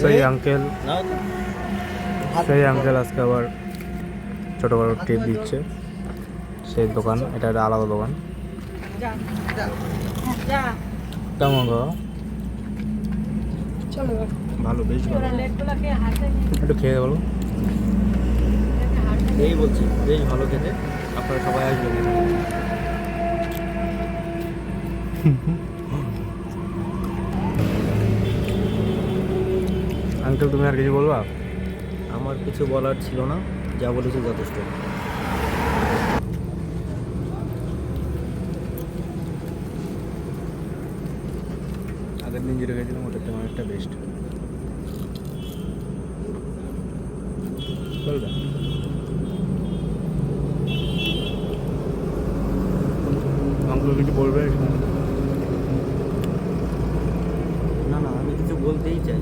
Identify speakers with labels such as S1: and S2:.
S1: সেই আঙ্কেল সেই আঙ্কেল আজকে আবার ছোটো বড়ো টিপ দিচ্ছে। সেই দোকান এটা একটা আলাদা দোকান। কেমন গো?
S2: ভালো বেশ ভালো।
S1: একটু খেয়ে বলো।
S2: এই বলছি বেশ ভালো খেতে। আপনারা সবাই আসবেন।
S1: আঙ্কেল তুমি আর কিছু বলবা?
S2: আমার কিছু বলার ছিল না যা বলেছি যথেষ্ট।
S1: আগের দিন যেটা গেছিলাম ওটা তেমন একটা বেস্ট বলবে? আঙ্কেল কিছু বলবে
S2: না না আমি কিছু বলতেই চাই।